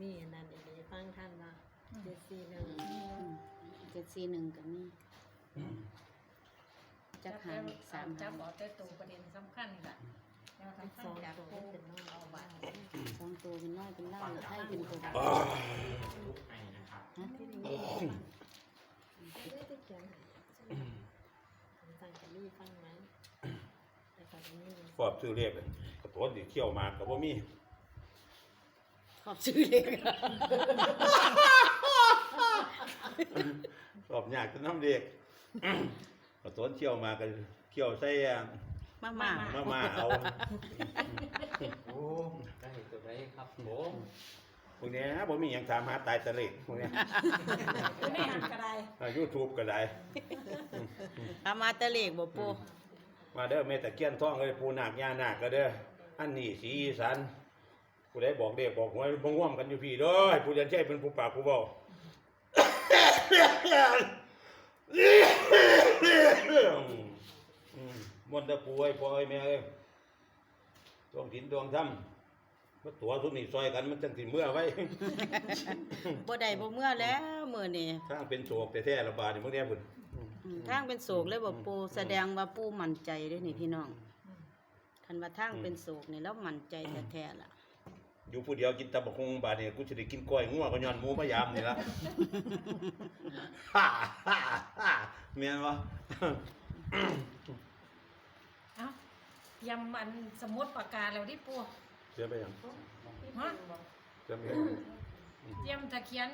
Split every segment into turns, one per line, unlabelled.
นี่อันนั้นอีกเลยฟังท่านว่าเจ็ดสี่หนึ่ง
เจ็ดสี่หนึ่งกับนี่จักหางสาม
จั
หา
บ
ง
บอกแต่ตัวประเด็นสำคัญนี่แหละแนว
ส
สำคัญ
อง
จาก
ตัว
ผู้
เป็นน้อง
เอาบัตร
สองตัวเป็นน้อยเป็นล่างไทยเป็นตัวด
ลุกให้นะครับ
ฮะ
ที่นี่ไม่ได้เขียนให้สั่งกับลี่ฟังไหมแต่ก่อนนี้
ฟอบซื้อเรียกเลยกระโดดดิเที่ยวมากับว่ามี
ขอบชื่อเลยค่ะ
ฟอบยากจะน้ำเรียกกระโดดเที่ยวมากันเที่ยวใส่อะ
มามา
มามาเอา
โอ้ได้ตัวไหนครับผม
พวกเนี้ยผมมีอย่างถามหาตายตะเล็กพวกเนี้ย
ไม่หันกระได
ยูทูบก็ได้
เอามาแตะเลขบ่ปู
มาเด้อแม่ตะเกียนท่องเลยปูนาคยานาคก็เด้ออันนี้สีอีสาน ผู้ใดบอกเด็กบอกหวยบ่ง่วมกันอยู่พี่เด้อให้ผู้เรียนใช่เป็นผู้ปากผู้เบาอืมมนต์ตะปูไอ้พ่อไอ้แม่เอ้ยดวงถิ่นดวงธรรมมาตัวทุกนี่ซอยกันมันจังสิเมื่อไว้
บ่ได้บ่เมื่อแล้วมื้อนี้
ทางเป็นโศกแต่แท้ๆระบาดนี่มึงแน่พุ่น
อืมทางเป็นโศกเลยบ่ปูแสดงว่าปูมั่นใจเด้อนี่พี่น้องคันว่าทางเป็นโศกนี่แล้วมั่นใจแท้ๆล่ะ
อยู่ผู้เดียวกินตะบกคงบาดเนี่ยกูจะได้กินกล้วยงัวก็ย้อนหมูพยายามนี่ละฮ่าฮ่าฮ่าเมียนวะ
เอ้ายำมันสมุดปากกาแล้วที่ปู
เชื่อไปยัง
ฮะ
เชื่อไปยัง
ยำตะเคียน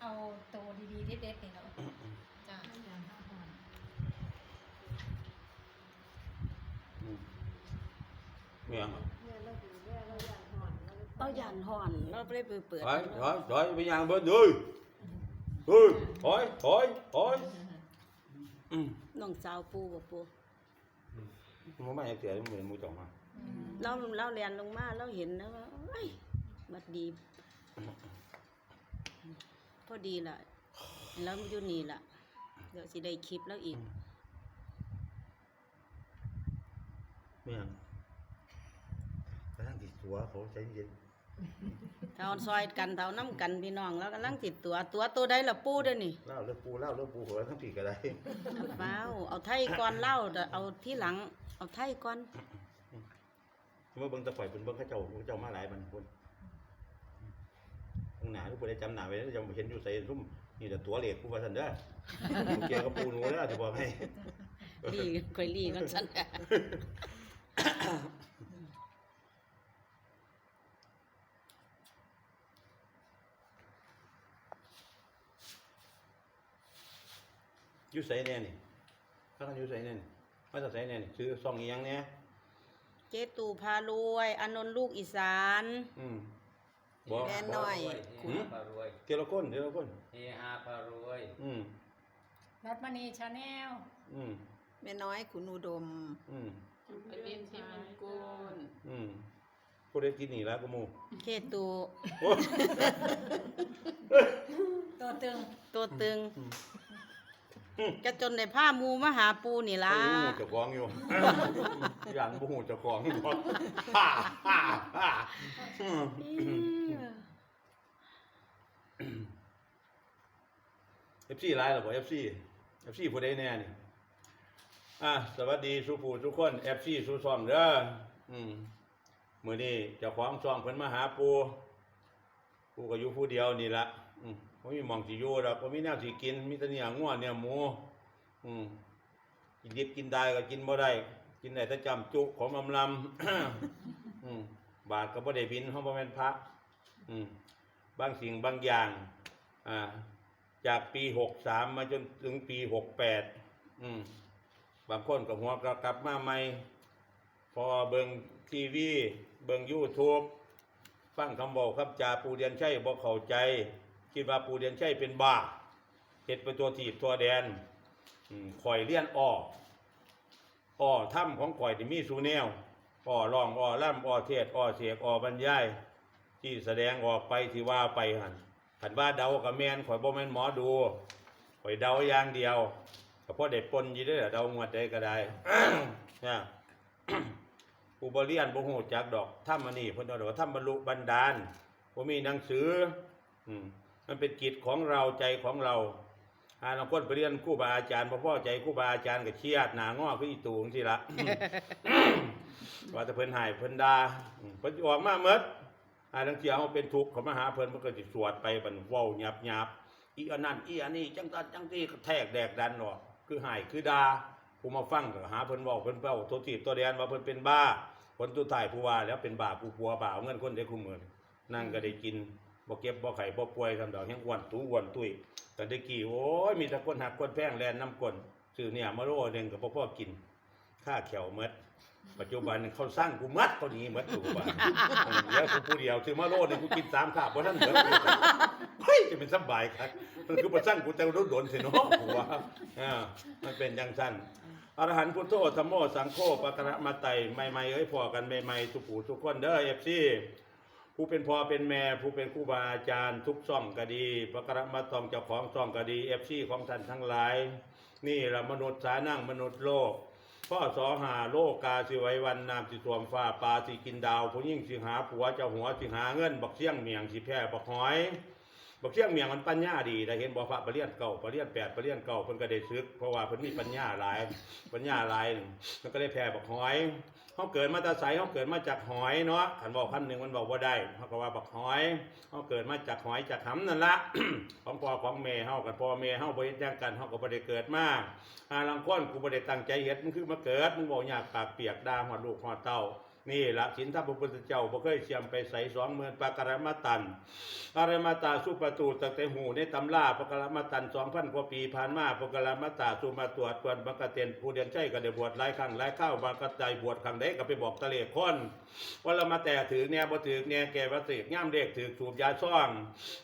เอาตัวดีๆเด็ดๆนี่เนาะจ้า
อืมเมียง
เราย่านฮ้อน เราบ่ได้ไปเปิด
ถอยถอยถอยไปยังเบิ้ลเลยเฮ้ยถอยถอยถอยอืม
น้องสาวปูบ่ปู
มันไม่ให้เสียมันเหมือนหมูจ่องมา
เราเราเรียนลงมาเราเห็นแล้วว่าเอ้ยบัดดี พอดีล่ะ แล้วอยู่นี่ล่ะ เดี๋ยวสิได้คลิปแล้วอีก
เมียงกำลังติดตั วเขาใจเย็น
เท่าซอยกันเท่าน้ำกันพี่น้องแล้วกำลังติดตัวตัวตัวใดละปูเด้อนี่
เล่าเรื่องปูเล่าเรื่องปูหัวทั้งปีก็ได้
เอาเปล่าเอาไทยก่อนเล่าเดี๋ยวเอาที่หลัง เอาไทยก่อน
เมื่อเบิ่งตะข่อยเป็นเบิ่งเข้าเจ้าเขาเจ้ามาหลายมันคนตรงหนาทุกคนได้จำหนาไว้แล้วจะเห็นอยู่ใส่ซุ่มนี่แต่ตัวเหล็กผู้ว่าสันเด้อเกี่ยวกับปูหนูแล้วจะบอกให้
ลีค่อยลีกันซั่น
ยู่ใส่แน่นี่ถ้ากันอยู่ใส่แน่นี่มาจะใส่แน่นี่ซื้อซองอีหยังแน่
เจตูพารวยอานนท์ลูกอีสาน
อืมบอก
แม่น้อย
เฮฮาพารวย
เทีละคนเทีละคน
เฮฮาพารวย
อืม
รัตมณีชาแนล
อืม
แม่น้อยขุนอุดม
อืม
อลินทิมันกุล
อืมผู้ได้กินนี่แล้วก็หมู
เจตู
โอ้
ตัวตึง
ตัวตึงจะจนในผ้าหมูมาหาปูนี่ล่ะ
ไอ้หูเจะคล้าของอยู่ อย่างบุหูเจะคล้าของอยู่ฮ่าฮ่าฮ่าอืมเอฟซีไลน์หรอบ่เอฟซีเอฟซีผู้ใดแน่นี่อะสวัสดีสุภูทุกคนเอฟซีสุซองเด้ออืมมื้อนี้เจ้าของซองเพิ่นมาหาปูปูก็อยู่ผู้เดียวนี่ละอืม มีหมองสิอยู่ดอกมีแนวสิกิน มีแต่เนื้องัวเนื้อหมู อืมกินดิบกินได้ก็กินบ่ได้ กินได้แต่จำจุของอำลำ อืมบาทก็บ่ได้บินเฮาบ่แม่นพระ อืมบางสิ่งบางอย่าง อ่า จากปีหกสามมาจนถึงปีหกแปดอืมบางคนกับหัวกลับมาใหม่ พอเบิงทีวี เบิงยูทูบฟังคำบอกคำจาปูเดียนใช่บอกเข้าใจ คิดว่าปูเดียนใช่เป็นบ้าเห็ดเป็นตัวถีบตัวแดนข่อยเลี้ยนอ้ออ้อถ้ำของข่อยที่มีสูแนวอ้อร้องอ้อล่ำอ้อเทศอ้อเสียกอ้อบรรยาย ที่แสดงออกไปที่ว่าไปหันขันว่าเดากับแมนข่อยบ่แมนหมอดูข่อยเดาอย่างเดียวก็พอได้ปนยี่เด้เดางวดใดก็ได้นะผู้บริยนบ่ฮู้จักดอกถ้ำอันนี้เพิ่นเอาดอกว่าถ้ำบรรลุบันดาลบ่มีหนังสือ อืม มันเป็นกิจของเราใจของเราหาบางคนไปเรียนครูบาอาจารย์บ่พอใจครูบาอาจารย์ก็เครียดหนางอคืออีตูงซี่ละว่าแต่เพิ่นหายเพิ่นดาเพิ่นออกมาเมดหาทั้งเทียเฮาเป็นทุกข์เขามาหาเพิ่นมันก็สิสวดไปบันว้าหยาบๆอีอันนั้นอีอันนี้จังตันจังที่แทกแดกดันออกคือหายคือดาผู้มาฟังก็หาเพิ่นว้าเพิ่นเว้าโทษทีบตัวแดนว่าเพิ่นเป็นบ้าผลสุดท้ายผู้ว่าแล้วเป็นบาผู้ปัวบ้าเอาเงินคนได้คุมมือนั่งก็ได้กิน บ่เก็บบ่ไข่บ่ป่วยทำดอกแห้งอ้วนตูอ้วนตุ้ยแต่ได้กี่โอ้ยมีแต่คนหักคนแพงแลนน้ำกลซื้อเนี่ยมาโลหนึ่งก็บ่พอกินค่าแขวเมดปัจจุบันเขาสร้างกูมัดเขาหนีมัดกูว่าเดี๋ยวกูผู้เดียวถือมาโลดนี่งกูกินสามข้าวเพราะท่านเหมือเฮ้ยจะเป็นสบายครับมันคือมาสร้างกูแต่รถโดนสิเนาะกูว่าอ่ามันเป็นย่างสั้นอรหันต์พุทโธธรรมโมสังโฆปะกระมาไตใหม่ๆเอ้ยพอกันใหม่ๆทุกผู้ทุกคนเด้อเอฟซี ผู้เป็นพ่อเป็นแม่ผู้เป็นครูบาอาจารย์ทุกซ่องก็ดีพระกระมาตองเจ้าของซ่องก็ดีเอฟซีของท่านทั้งหลาย นี่ละมนุษย์สานั่งมนุษย์โลกพ่อสอหาโลกกาสิไววันนามสิสวมฟ้าปลาสิกินดาวผู้ยิ่งสิหาผัวเจ้าหัวสิหาเงินบักเสี่ยงเมียงสิแพ่บักหอย บักเสี่ยงเมียงมันปัญญาดีได้เห็นบ่พระปรริญญาเก่าปรริญญาแปดปรริญญาเก่าเพิ่นก็ได้ซึกเพราะว่าเพิ่นมีปัญญาหลายปัญญาหลายมันก็ได้แพ้บักหอยเฮาเกิดมาตาใสเฮาเกิดมาจากหอยเนาะคันบอกคำหนึ่งมันบอกบ่าได้เฮาก็ว่าบักหอยเฮาเกิดมาจากหอยจากหำนั่นละของพ่อของแม่เฮากับพ่อแม่เฮาบ่เฮ็ดจังกันเฮาก็บ่ได้เกิดมาอาลังก้อนกูบ่ได้ตั้งใจเฮ็ดมันคือมาเกิดมึงบอกอยากปากเปียกด่าหอดลูกหอดเต้า นี่ละสินทัพพระพุทธเจ้าบ่เคยเสียมไปใส่สองหมื่นปากรมาตันอารมาตาสุปตูตั้งแต่หูในตำราปากรมาตันสองพันกว่าปีผ่านมาปากรมาตาสุมาตรวจตวนบังกะเตนผู้เดียนใจก็ได้บวชหลายครั้งหลายข้าวบางกระจบวชครั้งใดก็ไปบอกตะเลขคนว่าเรามาแต่ถือแนวบ่ถือแนวแก่ว่ถือย่ามเด็กถือสูบยาซ่อง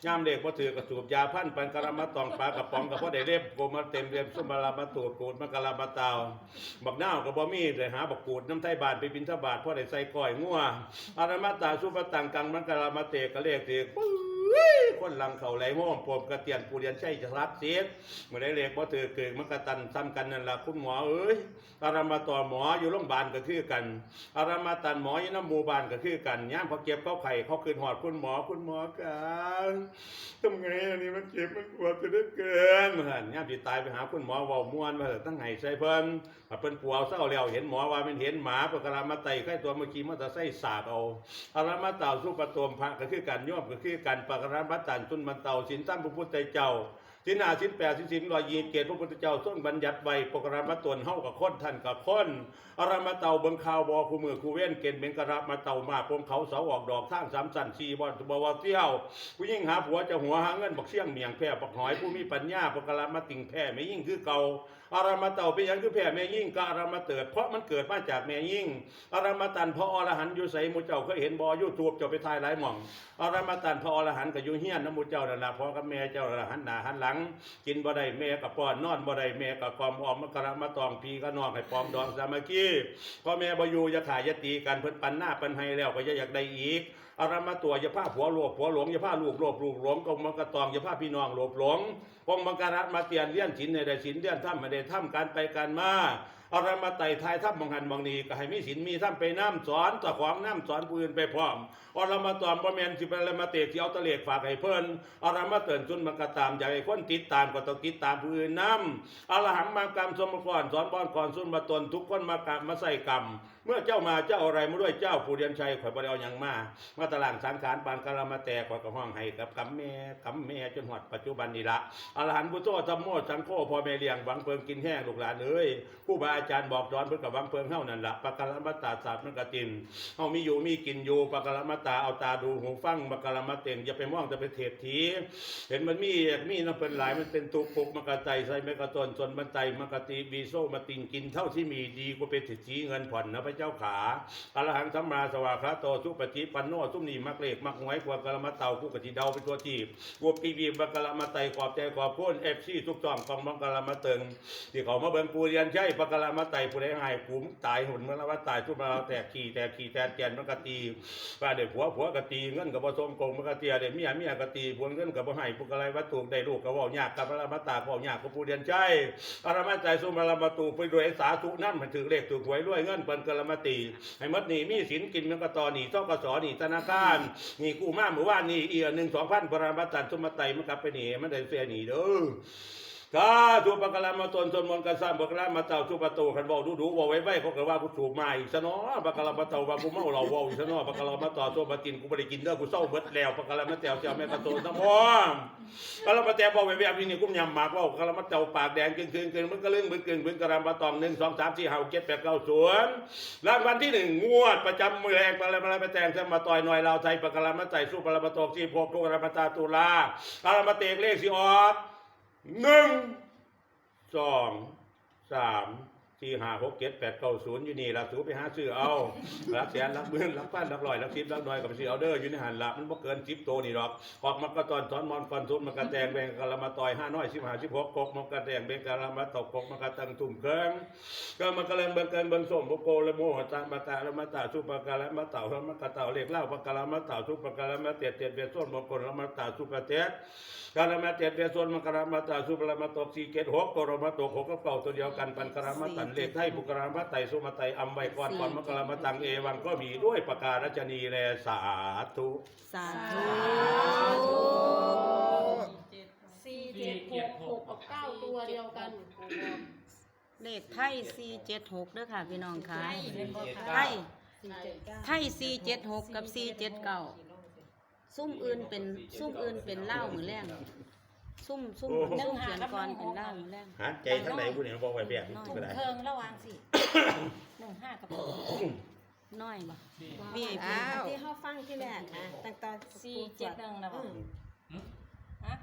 ย่ามเด็กบ่ถือก็สูบยาพันปันกรมาตองปลากระป๋องก็บ่ได้เล็บโกมาเต็มเรียมสุมาลามาตูดกูดมากรมาตาวบักน้าวก็บ่มีเลยหาบักกูดน้ำไทยบาทไปบินทบาทพ่อได้ใส่ก่อยงัวอารมาตาสุปตังกังมันกะลามาเตกะเลกเตกปึ้ง คนหลังเขาไหลม่อมปมกระเตียนปูเรียนใช่จะรับเสียเมื่อได้เลขบ่ถือเกิดมันกระตันซ้ำกันนั่นละคุณหมอเอ้ยอารมาต่อหมออยู่โรงพยาบาลก็คือกันอารมาตันหมออยู่น้ำหมู่บ้านก็คือกันย่ามเขาเก็บเขาไข่เขาคืนหอดคุณหมอคุณหมอกันทำไงอันนี้มันเจ็บมันปวดจะได้เกินเหมือนย่ามที่ตายไปหาคุณหมอว้าม่วนว่าตั้งไห้ใส่เพิ่นถ้าเป็นปัวเศร้าแล้วเห็นหมอว่ามันเห็นหมาปกรามาไตไข้ตัวเมื่อกี้มันจะใส่สากเอาอารามาต่าสู้ประตมพระก็คือการย่อมก็คือการปกรามาตันตุนมันเตาสินตั้งพระพุทธเจ้า สินหาสินแปดสินสินรอยยีเกตพระพุทธเจ้าทรงบัญญัติไว้ปกรามาตนเฮากับคนท่านกับคนอารามาเตาเบิงข่าวบอคู่มือคู่เว้นเกณฑ์เป็นกระมาเตามาปมเขาเสาออกดอกท่างสามสันสีบอลบวาเที่ยวผู้ยิ่งหาผัวจะหัวหาเงินบักเสี่ยงเมียงแพร่บักหอยผู้มีปัญญาปกรามาติ่งแพร่ไม่ยิ่งคือเก่าอารามาเตาเป็นยังคือแผ่แม่ยิ่งก็อารามาเติดเพราะมันเกิดมาจากแม่ยิ่งอารามาตันพระอรหันต์อยู่ใส่มูเจ้าเคยเห็นบอยูทูบเจ้าไปถ่ายหลายหม่องอารามาตันพระอรหันต์ก็อยู่เฮียนน้ำมูเจ้านั่นละพ่อกับแม่เจ้านั่นละหันหนาหันหลง กินบ่ได้แม่กับป้อนนอนบ่ได้แม่กับกอมออมมะกระมาตองพีก็นองให้ปอมดองสามัคคีพ่อแม่บ่อยู่อย่าขายอย่าตีกันเพิ่นปันหน้าปันให้แล้วก็อย่าอยากได้อีกอารมาตัวอย่าพาผัวหลภผัวหลงอย่าพาลูกหลบลูกหลงกองมังกรตองอย่าพาพี่น้องหลบหลงกองมังกรมาเตียนเลี้ยนชินในได้ฉินเลี้ยนถ้ำไม่ได้ถ้ำการไปการมา อารามาไต่ทายถ้ำบางหันบางนีก็ให้มีศีลมีถ้ำไปน้ำสอนตะของน้ำสอนผู้อื่นไปพร้อมอารามาตอนบ่แมนสิเป็นอะไรมาเตะที่เอาตะเลกฝากให้เพิ่นอารามาเตือนจุนมันก็ตามอยากให้คนติดตามก็ต้องติดตามผู้อื่นนำอารหังมากรรมสมก่อนสอนบอนก่อนสุนมาตนทุกคนมากรรมมาใส่กรรมเมื่อเจ้ามาเจ้าอะไรมาด้วยเจ้าผู้เรียนชัยข่อยบ่ได้เอาหยังมามาตารางสังขารปานกะละมาแต่ข่อยก็ห้องให้กับกำแม่กำแม่จนหอดปัจจุบันนี่ละอรหันต์พุทโธธรรมโมสังโฆพ่อแม่เลี้ยงหวังเพิงกินแห้งลูกหลานเอ้ยผู้บาอาจารย์บอกสอนเพิ่นกับวังเพิงเฮานั่นละปะกลมาตาศาสตร์มันกตินเฮามีอยู่มีกินอยู่ปะกลมาตาเอาตาดูหูฟังปะกละมาเต็งอย่าไปมองแต่ไปเทศทีเห็นมันมีเอกมีน้ำเป็นหลายมันเป็นตุกปุกมันกระใจใส่แม่กระตนจนมันไตมันกะติบีโซมาติงกินเท่าที่มีดีกว่าเป็นเศรษฐีเงินผ่อนนะพระเจ้าขาอรหังสัมมาสวากขาโตสุปฏิปันโนสุมนีมักเลกมักหวยกว่ากละมาเต่ากูกะทิเดาเป็นตัวจีบกวปีบีบักละมาไตขอบใจขอบคุณเอฟซีทุกจอมกองบังกละมาเติงที่เขามาเบิ่งกูเรียนใช่บักลมาไตผู้ใดหายกูมตายหุ่นมันละว่าตายทุกมาแตกขี่แตกขี่แตกแกนมันกะตีว่าได้ผัวผัวกะตีเงินกับบ่สมกงมันกะเตียได้เมียเมียกะตีผัวเงินกับบ่ให้ผู้กะไรวัตถุได้ลูกก็เว้ายากกับละมาตาเว้ายากกับผู้เรียนใช่อรมาใจสุมาละมาตูไปด้วยสาธุนำให้ถือเลขถือหวยรวยเงินเปิ้นกะละลมติให้หมดหนีมีสินกินมันก็ต่อหนี่องกสอหนีธนาคารหนีกู้มาเมื่อวานนี่เอียหนึ่งสองพันปรามาตันสมาไตมันกลับไปหนี่มันได้เสียหนีเด้อ ถ้าทุปกะลามาตนตนมนต์กษัมบกะลามาเต่าทุปะโตคันบอกดูดูบอกไว้ไว้เขาก็ว่ากูถูกมาอีกซะเนาะปกะลามาเต่าว่ากูเมาเราเว่าอีกซะเนาะปกะลามาต่อตัวมากินกูบ่ได้กินเด้อกูเศร้าเบิดแล้วปกะลามาแตวเจ้าแม่กระโตทั้งพร้อมปกะลามาแตวบอกไว้แบบนี้นี่กูยำหมากว่าปกะลามาเต่าปากแดงกึ่งกึ่งกึ่งมันก็เรื่องบึ้งกึ่งบึ้งกะลามาตองหนึ่งสองสามสี่ห้าเจ็ดแปดเก้าศูนรางวัลที่หนึ่งงวดประจำมือแรงปกะลามาแตงจะมาต่อยหน่อยเราไทยปกะลามาใจสู้ปกะลามาตกที่พวกปกะลามาตาตุลาปกลามาเตกเลขสิออก หนึ่งสองสามสี่ห้าหกเจ็ดแปดเก้าศูนย์อยู่นี่ละสูไปหาซื้อเอารับแสนรับหมื่นรับพันรับร้อยรับสิบรับหน่อยกับซื้อเอาเด้ออยู่ในหันละมันบ่เกินสิบโตนี่หรอกออกมันก็ตอนสอนมอนคอนทุนมันกระแตงแบงกะละมาต่อยห้าน้อยสิบห้าสิบหกกกมันกระแตงแบงกะละมาตกกกมันกระตังตุ่มเครื่องก็มันกระเลงเบิ่งเกินเบิ่งส้มโบโกละโมหตามากะละมาตาสุปะกะละมาเต่าละมากะเต่าเรียกเล่าปะกะละมาเต่าสุปะกะละมาเตียดเตียดเบียดส้นบางคนละมาตาสุปะเตียด กาลมาเตียเตียส่วนมังกรามาตาสุปรมาตกสี่เกตหกกรมาตกหกกับเก่าตัวเดียวกันปันกรามาตันเลขไทยบุกรามาไตสุมาไตอัมไวก่อนก่อนมังกรามาตังเอวังก็มีด้วยประการชนีแลสาธุ
สาธุ
สี่เจ็ดหกหกกับเก้าตัวเดียวกัน
เลขไทย476เด้อค่ะพี่น้องค่ะ
เล่นบ่ค่ะ
ไทย
สี่เจ็ดเก้า
ไทย476กับ479 ซุ่มอื่นเป็นซุ่มอื่นเป็นเหล้ามือแรงซุ่มซุ่มซุ่มเขียนก่อนเป็นเหล้ามือแรง
หาใจทั้งไหนผู้นี้บอกไว้แบบนี้
ถุ
ก็
ง
ได้
เทิงระวังสิหนึ่งห้ากับ
น้อยบ่ VIP
อ้าว
ที่เขาฟังที่แรกนะตั้งแต่
สี่เจ็ดหนึ่งนะบ่ฮะ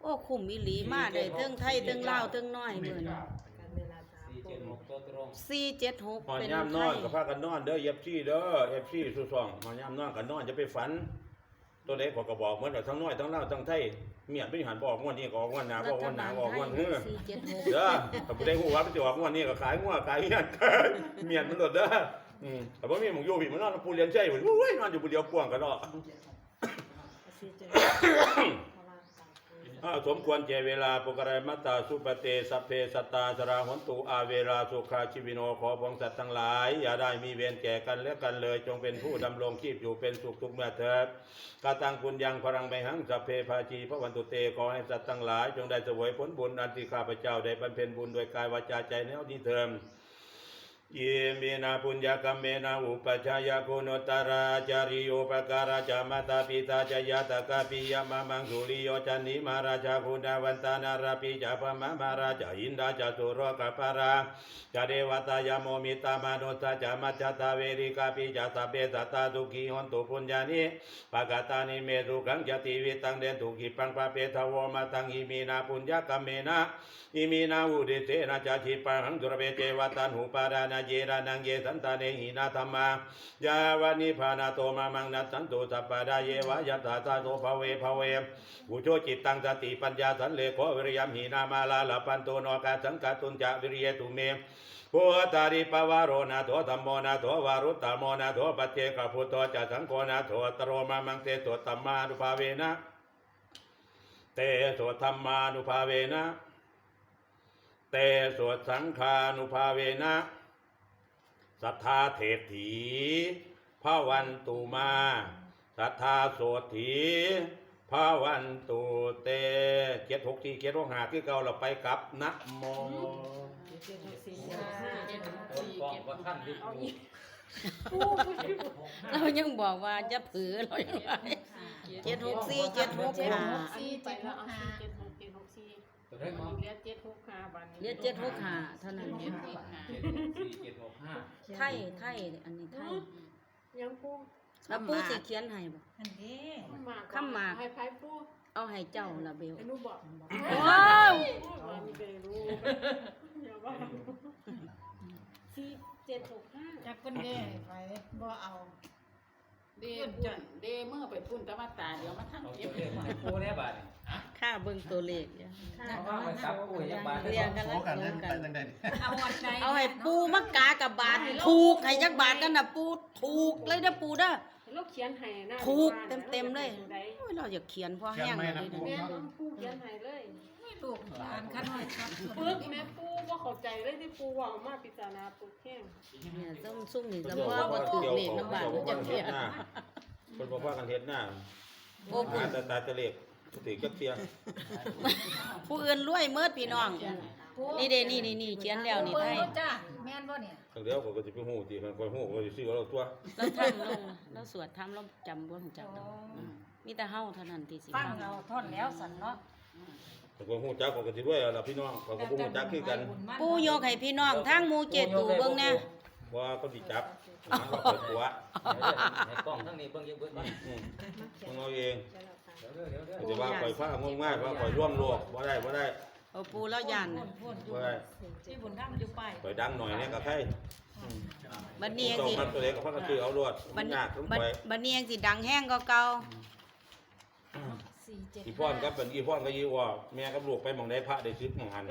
โอ้คุ้มอีหลีมากเลยเทิงไทยเทิงลาวเทิงน้อยมื้อนี้
การเวลาจ้า
สี่เจ็ดหกตัวตรง
476
หอน
เป็น
ยาม
ไท
นอน
ย
ก็พากันนอนเด้อเย็บซี่เด้อเย็บซี่สุซองหอนยามนอนก็นอนจะไปฝัน ตัวเล็กก็บอกเหมือนว่าทั้งน้อยทั้งเล่าวทั้งไทยเมียนไปหันบอกงวดนี้ก็ออกงวดหน้าบอกงวดหน้าก็ออกงวดเฮือ
476
เด้อถ้าผู้ใดฮู้ว่ามันสิออกงวดนี้ก็ขายงัวขายเมียนเมียนมันโลดเด้ออืมแต่บ่มีหมองอยู่พี่มันนอนปูเรียนใจพุ่นโอ้ยนอนอยู่ผู้เดียวป่วงกันเนาะ
สม
ควรแก่เวลาปกรายมัตตาสุปเตสัพเพสตาสราหนตุอาเวราสุขาชีวิโนขอพองสัตว์ทั้งหลาย อย่าได้มีเวรแก่กันและกันเลย จงเป็นผู้ดำรงชีพอยู่เป็นสุขทุกเมื่อเถิดกาตังปุญญังพลังไปหังสัพเพภาจีพระวันตุเตขอให้สัตว์ทั้งหลาย จงได้เสวยผลบุญอันที่ข้าพเจ้าได้บำเพ็ญบุญโดยกายวาจาใจแนวนี้เถิด ยเมนาปุญญกรรมเมนาอุปชายาคุณตราจาริโยปการาจามาตาปิตาจยาตกาปิยมะมังสุริโยจันนิมาราชาคุณาวันตานาราปิจาพมะมาราจาอินดาจตุโรกปาราจาเดวตายโมมิตามานุสจามัจจตาเวริกาปิจาตาเบสัตตาทุกีหนตุปุญญานิปะกาตานิเมตุขังจติวิตังเดนตุกิปังปะเปทวมาตังอิมีนาปุญญกรรมเมนะอิมินาอุดิเตนะจาชิปังดุรเบเจวตันหุปารานาเจรานังเยสันตาเนหินาธรรมายาวานิพานาโตมามังนัสสันตุสัปปะดาเยวายตาตาโตภเวภเวอุโชจิตตังสติปัญญาสันเลโกวิริยมหินามาลาลปันโตนกาสังกตุนจาวิริยตุเมพุทธาริปวารนาโถธรรมโมนาโถวารุตตโมนาโถปัจเจกพุทโธจะสังโฆนาโถตโรมามังเตโตตัมมานุภาเวนะเตโตธรรมานุภาเวนะเตสวดสังฆานุภาเวนะ สัทธาเทถีพระวันตุมาสัทธาโสถีพระวันตุเตเจ็ดหกสี่เจ็ดหกห้าคือเก่าเราไปกลับนะโม
เจ็ดหกสี่เจ็ดห้าเจ็ดหก
ต้นกองว่าท่านที่ปู
เรายังบอกว่าจะผือเรายังว่าเจ็ดหกสี่เจ็ดหกห้า
สี่เจ็ดหกห้าเจ็ดหกเจ็ดหกสี่
ตัวได้มา
เหลือเจ็ดหกห้าบัน
เรียกเจ็ดหกห้าเท่านั้น
เจ็ดหกสี่เจ็ดหกห้า
ไทยไทยอันนี้ไทย
ยังปู
แล้วปูสิเขียนให้บ่
อันนี้
หมาก
ข้ามหมาก
ให้ไพ่ปู
เอาให้เจ้าละเบล
ไอ้หนูบอก
ว้าว
ว่ามีเบรู้อย่าว่าสี่เจ็ดหกห้า
จากคนเด้ไปบ่เอา
เดพุ่นเดเมื่อไปพุ่นตะวันตาเดี๋ยวมาทำ
เอา
เก็
เจ้า
บ
เรียกมาปูเนี่ยบาท
ค่าเบิ่งตัวเลขเนี่ย
เอาว่าไปซับปูยังบาท
เรียงกันแล้ว
กัน
โซ
ได้
กัน
ไปจังได๋
เอาอันใด
เอาให้ปูมักกากับบาทถูกให้จักบาทกันน่ะปูถูกเลยนะปูเด้อ
ลูกเขียนให้นะ
ถูกเต็มๆเลยโอ้ยเราอยากเขียนพอแห้งเลย
แม่
เด้อ
ต้องปูเขียนให้เลย
เลูกหลานข้าน้อยครับ
ปึกแม่ปูว่าเข้าใจเลยที่ปูว่ามาพิจารณาปึกแห้ง
เนี่ยซุ่มซุ่มนี่ก็ว่าบ่ถูกเลขน้ำบาดมันจะเพีย
คนบอกว่ากันเฮ็ดหน้า
โอ้คุ
หา
ณ
ตาตาตะเลข ถือจักเทีย
ผู้อื่นรวยเมิดพี่น้อง นี่เด้นี่นี่นี่เขียนแล้วนี่ไทย
เบิ่งรถจ้าแม่นบ่เนี่ย
ทั้งเดียวก็สิไปฮู้ติมันก็ฮู้ก็สิซื้อเอาตัว
เราทำเราเราสวดทำเราจำบ่ฮู้จักดอกอืมมีแต่เฮาเท่านั้นที่สิ
ฟัง
ฟัง
เราท่อนแล้วสันเนาะ
แต่ก็ฮู้จักก็สิรวยเอาล่ะพี่น้องก็บ่ฮู้จักคือกัน
ปู่ยกให้พี่น้องทางหมู่เจ็ดตู่เบิ่งแน่
ว่าก็สิจับมันก็เปิดหัว
ในกล้องทั้งนี้เบิ่งยังเบิ่งบ้าง
อืม
มาเขีย
มึ
น
งเอาเอง
จะเราตาม
เดี๋ยวเดี๋ยวเดี๋ยว
จะว่าปล่อยฟ้างมง่ายว่าปล่อยร่วมโลกบ่ได้บ่ได้
เอาปู่แล้วยัน
พ่นพ่นอยู่
บ่ได้
ที่บุญธรรมอยู่ไป
ปล่อยดังหน่อยเนี่ยก็ใคร
บัดนี้ยัง
ส่ง
สิ
มันตัวเล็กก็พักก็ซื้อเอารวด
บั
มั
ด
น
นี้
ยากลง
บัด
ไป
บัดนี้ยังสิดังแห้งกว่าเก่า
สี่เจ็ด
อีพ่อนก็เป็นอีพ่อนก็ยีว่าแม่กับลูกไปหมองได้พระได้ซิบหมองหัน